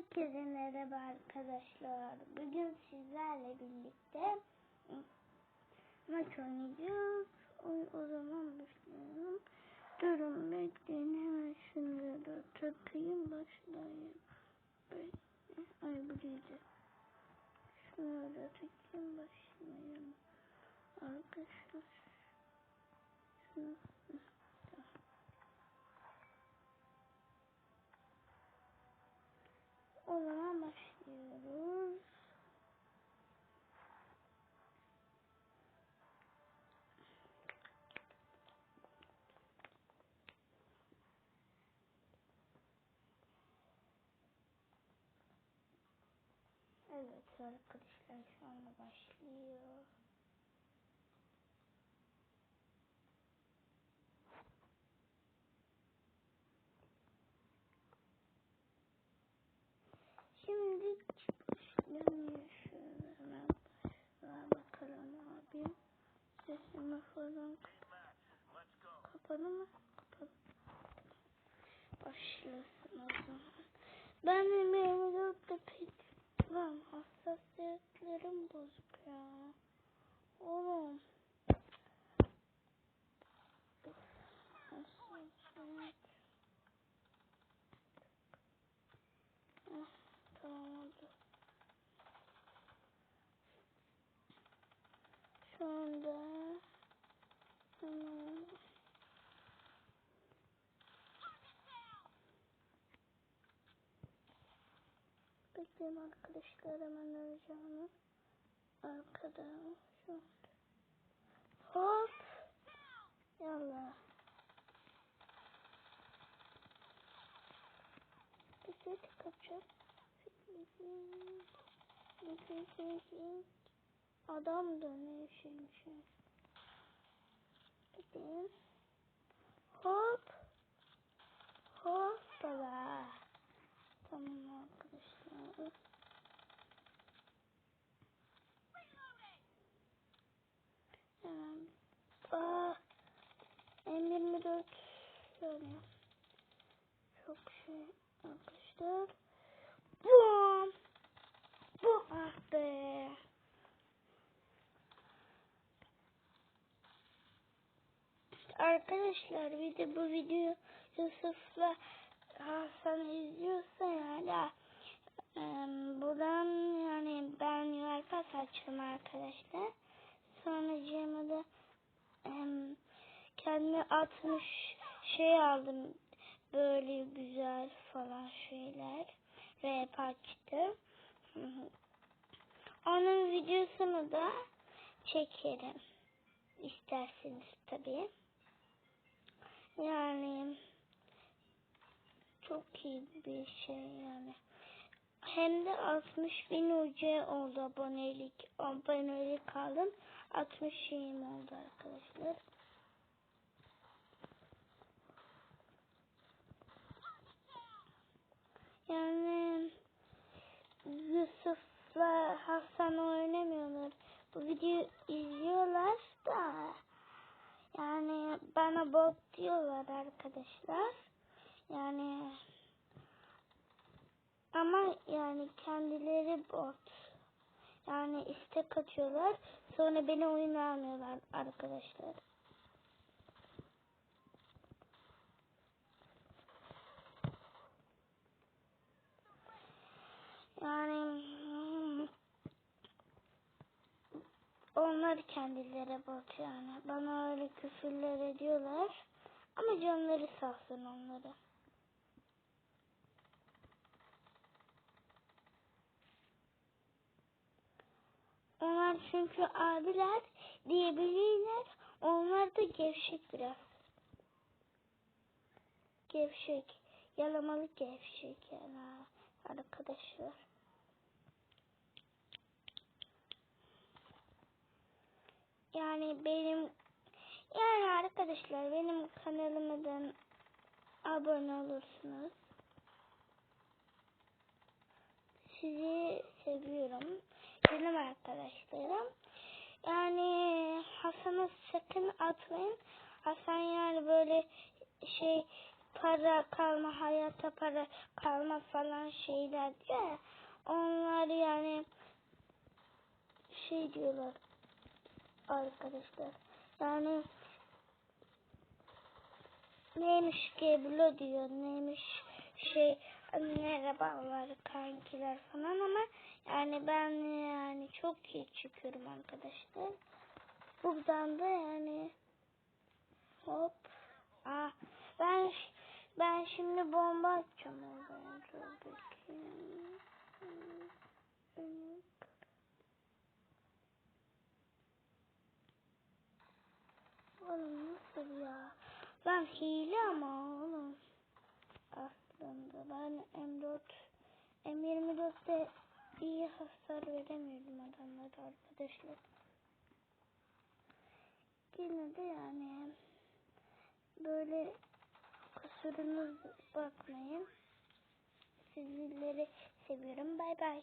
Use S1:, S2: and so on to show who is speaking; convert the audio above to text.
S1: Herkese merhaba arkadaşlar. Bugün sizlerle birlikte maç oynayacağız. O, o zaman başlayalım. Durun bekleyin hemen şunları da takayım başlayayım. Ay buraydı. Şunları da takayım başlayayım. Arkadaşlar. Şunu. Evet arkadaşlar şu anda başlıyor. Şimdi başlamıyor hemen başla bakalım abim. Sesimi falan kapalı mı? Kapalı. Başlasın o zaman. Benim 24'te pek lan hassasiyetlerim bozuk ya. Oğlum. Hassasiyet. Ah, tamam oldu. Şu anda hemen bekleyin arkadaşlar hemen arayacağını. Arkada şu anda. Hop. Yallah. Bize kaçacak. Adam dönüyor şimdi. Bakayım. Hop. Hop baba. Tamam arkadaşlar. Aa, M24 yani çok şey arkadaşlar. Bum. Bu ah be. Arkadaşlar bir de bu videoyu Yusuf'la Hasan izliyorsa yani e, buradan yani ben Yelpas açtım arkadaşlar. Sonra Cem'e de e, kendime 60 şey aldım böyle güzel falan şeyler rap açtım. Onun videosunu da çekerim. İsterseniz tabii. Yani çok iyi bir şey yani. Hem de 60 bin UC oldu abonelik. Abonelik aldım. 60 şeyim oldu arkadaşlar. Yani Yusuf'la Hasan oynamıyorlar. Bu videoyu izliyorlar da yani bana bot diyorlar arkadaşlar. Yani ama yani kendileri bot. Yani istek atıyorlar. Sonra beni oyun almıyorlar arkadaşlar. Yani hmm, onlar kendileri bot yani. Bana öyle küfürler ediyorlar. Ama canları sağ olsun Onlar çünkü abiler diyebilirler. Onlar da gevşek biraz. Gevşek. Yalamalı gevşek yani arkadaşlar. Yani benim yani arkadaşlar benim kanalıma da abone olursunuz. Sizi seviyorum. Canım arkadaşlarım. Yani Hasan'ı sakın atmayın. Hasan yani böyle şey para kalma, hayata para kalma falan şeyler ya. Onlar yani şey diyorlar arkadaşlar. Yani neymiş Geblo diyor, neymiş şey merhabalar kankiler falan ama yani ben yani çok iyi çıkıyorum arkadaşlar. Buradan da yani hop ah ben ben şimdi bomba atacağım oraya. Dur bakayım. Oğlum nasıl ya? Ben hile ama oğlum. Aslında ben M4 M24'te iyi hasar veremiyorum adamlara arkadaşlar. Yine de yani böyle kusurunuz bakmayın. Sizleri seviyorum. Bay bay.